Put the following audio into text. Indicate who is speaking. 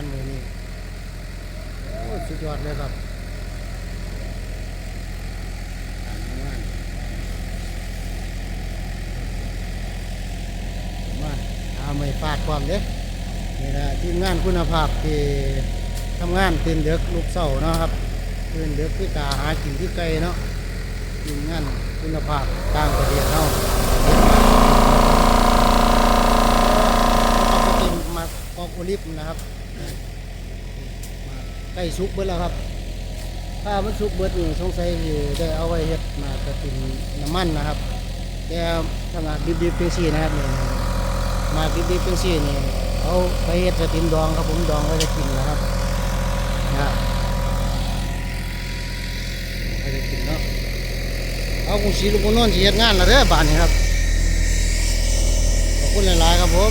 Speaker 1: านมือนี้โอ้สุดยอดเลยครับมาทำไม่ฟาดความเด้นี่นะทีมงานคุณภาพที่ทำงานเตื่นเด็กลูกเสาเนาะครับเตื่นเด็กคือตาหากินที่ไกลเนาะทีมงานคุณภาพต่างประเทศเนาะมาขอบโอลิฟนะครับ ใกล้สุกเบิดแล้วครับ ถ้ามันสุกเบิดนี่สงสัยสิได้เอาไว้เฮ็ดมากระตินน้ำมันนะครับ แต่ขนาดดิบๆเป็นซี่นะครับนี่มาดิบๆเป็นซี่นี่เอาไปเฮ็ดสติมดองครับผมดองไว้จะกินนะครับนะไว้จะกินเนาะเอากรุงศรีลูกกรุงนนท์สิเฮ็ดงานและเด้อบ้านนี้ครับขอบคุณหลายๆครับผม